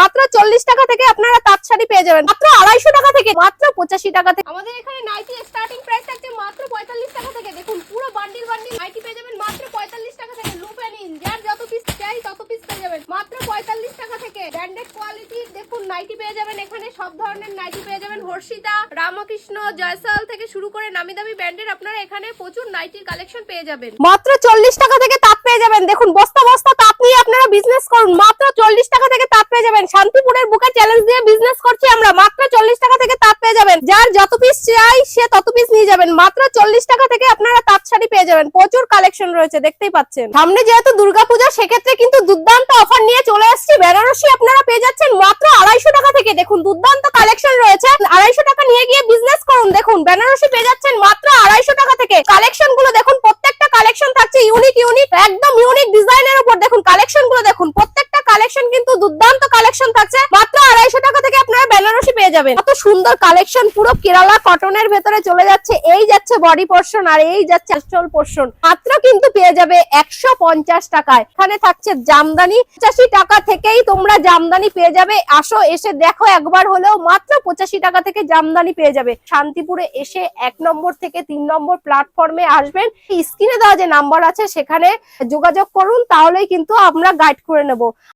মাত্র চল্লিশ টাকা থেকে আপনারা তাঁত শাড়ি পেয়ে যাবেন। মাত্র আড়াইশো টাকা থেকে মাত্র পঁচাশি টাকা থেকে। আমাদের এখানে নাইটি স্টার্টিং প্রাইস থাকছে মাত্র পঁয়তাল্লিশ টাকা থেকে। দেখুন পুরো বান্ডিল বান্ডিল নাইটি পেয়ে যাবেন মাত্র পঁয়তাল্লিশ টাকা থেকে। লুপ অ্যান্ড যার যত পিস চাই তত পিস পেয়ে যাবেন। মাত্র পঁয়তাল্লিশ টাকা থেকে। ব্র্যান্ডেড কোয়ালিটির দেখুন নাইটি পেয়ে যাবেন এখানে। সব ধরনের নাইটি পেয়ে যাবেন। হর্ষিতা রামকৃষ্ণ জয়সাল থেকে শুরু করে নামি দামি ব্র্যান্ডের আপনারা এখানে প্রচুর নাইটির কালেকশন পেয়ে যাবেন। মাত্র চল্লিশ টাকা থেকে তাঁত পেয়ে যাবেন। দেখুন বস্তা বস্তা তাঁত নিয়ে আপনারা বিজনেস করুন মাত্র চল্লিশ টাকা থেকে তাঁত পেয়ে যাবেন। শান্তিপুরের বুকে চ্যালেঞ্জ দিয়ে বিজনেস করছি আমরা, মাত্র চল্লিশ টাকা থেকে তাঁত পেয়ে যাবেন। যার যত পিস চাই, সে তত পিস নিয়ে যাবেন। মাত্র চল্লিশ টাকা থেকে আপনারা তাঁত শাড়ি পেয়ে যাবেন। প্রচুর কালেকশন রয়েছে, দেখতেই পাচ্ছেন। সামনে যেহেতু দুর্গাপূজা, সেক্ষেত্রে কিন্তু দুর্দান্ত অফার নিয়ে চলে এসেছি বেনারসি আপনারা পেয়ে যাচ্ছেন মাত্র আড়াইশো টাকা থেকে। দেখুন, দুর্দান্ত কালেকশন রয়েছে। আড়াইশো টাকা নিয়ে গিয়ে বিজনেস করুন। দেখুন, বেনারসি পেয়ে যাচ্ছেন মাত্র আড়াইশো টাকা থেকে। কালেকশনগুলো দেখুন কালেকশন থাকছে ইউনিক ইউনিক একদম ইউনিক ডিজাইনের উপর দেখুন কালেকশনগুলো দেখুন, প্রত্যেকটা কালেকশন কিন্তু দুর্দান্ত কালেকশন থাকছে, মাত্র আড়াইশো টাকা যাবেন। কত সুন্দর কালেকশন পুরো কেরালা কটনের ভেতরে চলে যাচ্ছে, এই যাচ্ছে বডি পোর্শন আর এই যাচ্ছে অ্যাস্ট্রল পোর্শন মাত্র কিন্তু পেয়ে যাবে একশো পঞ্চাশ টাকায়। এখানে থাকছে জামদানি। পঁচাশি টাকা থেকেই তোমরা জামদানি পেয়ে যাবে। আসো, এসে দেখো, একবার হলেও মাত্র পঁচাশি টাকা থেকে জামদানি পেয়ে যাবে। শান্তিপুরে এসে এক নম্বর থেকে তিন নম্বর প্ল্যাটফর্মে আসবেন। স্ক্রিনে দেওয়া যে নাম্বার আছে, সেখানে যোগাযোগ করুন, তাহলেই কিন্তু আমরা গাইড করে নেব।